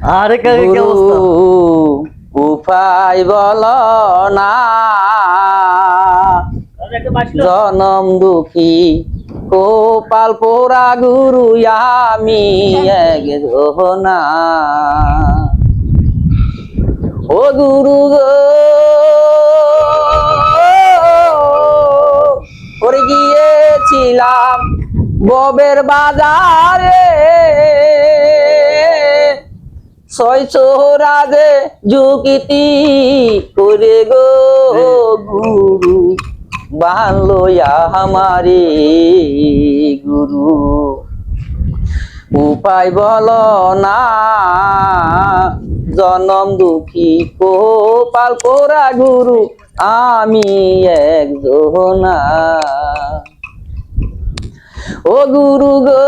আরে কি অবস্থা? উপায় বল না। জনম দুঃখী কোপাল পোড়া গুরু আমি এক না ও গুরু গো। করে গিয়েছিলাম ববের বাজারে। ছয়শোরাজে যুকিতি করে গো গুরু। বাংলো আমারে গুরু। উপায় বল না, জনম দুঃখী কোপাল পোড়া গুরু, আমি এক একজনা ও গুরু গো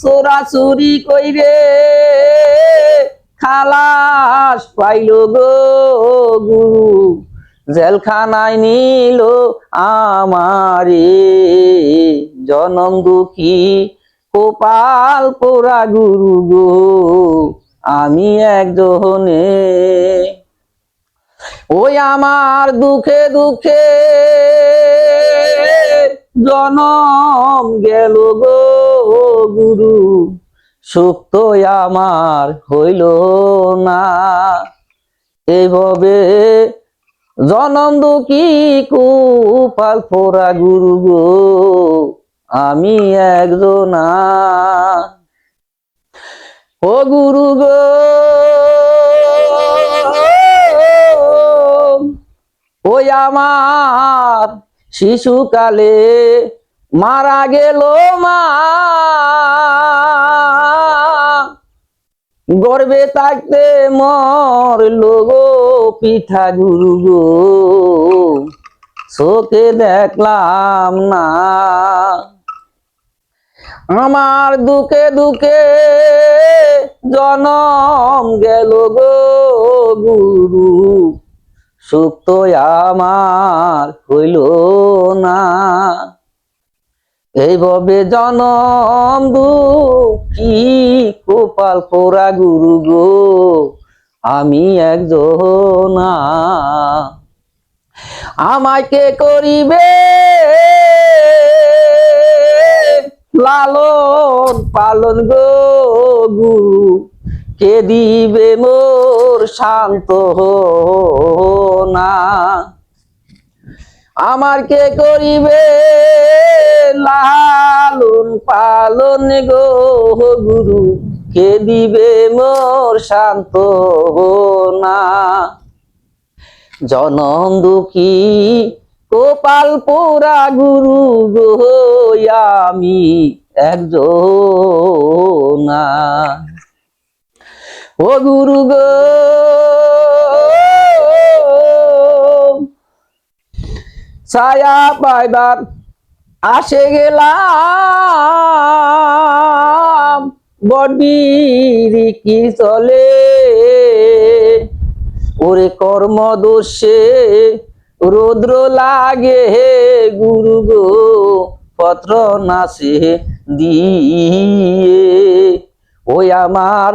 চোরাচুরি কইরে, খালাস পাইল গো গুরু। জেলখানায় নিল আমারে, জনম দুঃখী কোপাল পোড়া গুরু গো, আমি একজনে ওই আমার দুঃখে দুঃখে জনম গেল গো। গুরু সুখ তো আমার হইল না। এইভাবে জনম দুঃখী কুপাল পোড়া গুরু গো, আমি একজনা। ও গুরু গো, ওই আমার শিশুকালে মারা গেল মা। গর্বে থাকতে মর লোগো পিঠা গুরু গো। চোখে দেখলাম না। আমার দুঃখে দুঃখে জনম গেল গো গুরু। সুখ তো আমার হইল না। এইভাবে জনম দুঃখী কোপাল পোড়া গুরু গো, আমি একজনা আমাকে করিবে? লালন পালন গো গুরু, কে দিবে মোর শান্ত না? আমার কে করিবে? লালন পালন গো গুরু, কে দিবে মোর শান্ত না জনম দুঃখী গোপাল পোড়া গুরু গো আমি একজনা। ও গুরু গো ছায়া পাইবার আসে গেলাম। বডি কি চলে। ওরে কর্ম দোষে রৌদ্র লাগে হে গুরু গো, পত্র নাসে দিয়ে। ওই আমার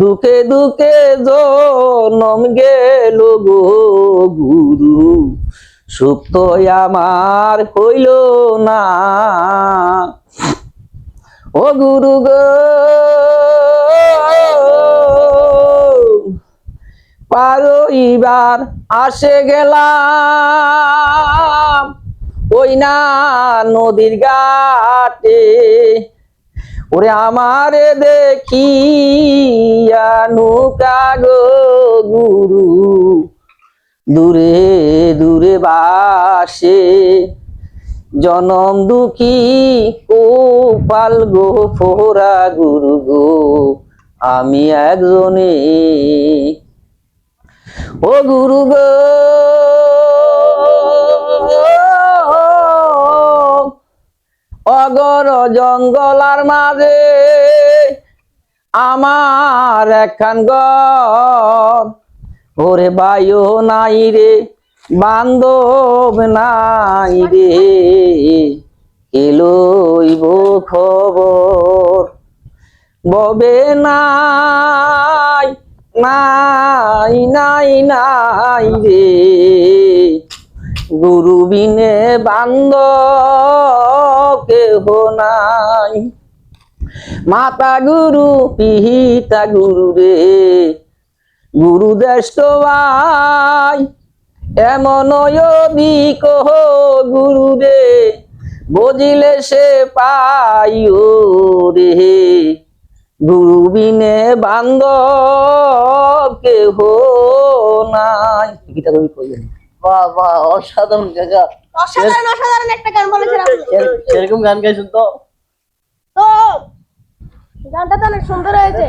দুঃখে দুঃখে জনম গেল গো গুরু। সুখ তো আমার হইল না। ও গুরু গো। পারো এবার আসে গেলাম ওই না নদীর ঘাটে। ওরে আমারে দেখি নৌকা গো গুরু। দূরে দূরে বাসে। জনম দুঃখী কোপাল গো, ফোরা গুরু গো, আমি একজনে। ও গুরু গো, অগর জঙ্গলার মাঝে আমার একখান ঘর। ওরে বায়ু নাই রে, বান্ধব নাই রে। এলইব খবর, ববে নাই নাই নাই নাই রে। গুরু বিনে বান্দ কেহ নাই। মাতা গুরু, পিহিতা গুরু রে। গুরু দেষ্ট ভাই এমন দিক গুরু রে বুঝিলে সে পাইও রে গুরু বিনে বান্ধব কেহ নাই। গীতা কবি কইলেন বাহ বাহ অসাধারণ কাকা অসাধারণ অসাধারণ একটা গান বলেছেন আপনি। এরকম গান গাইছেন তো? তো গানটা তো অনেক সুন্দর হয়েছে।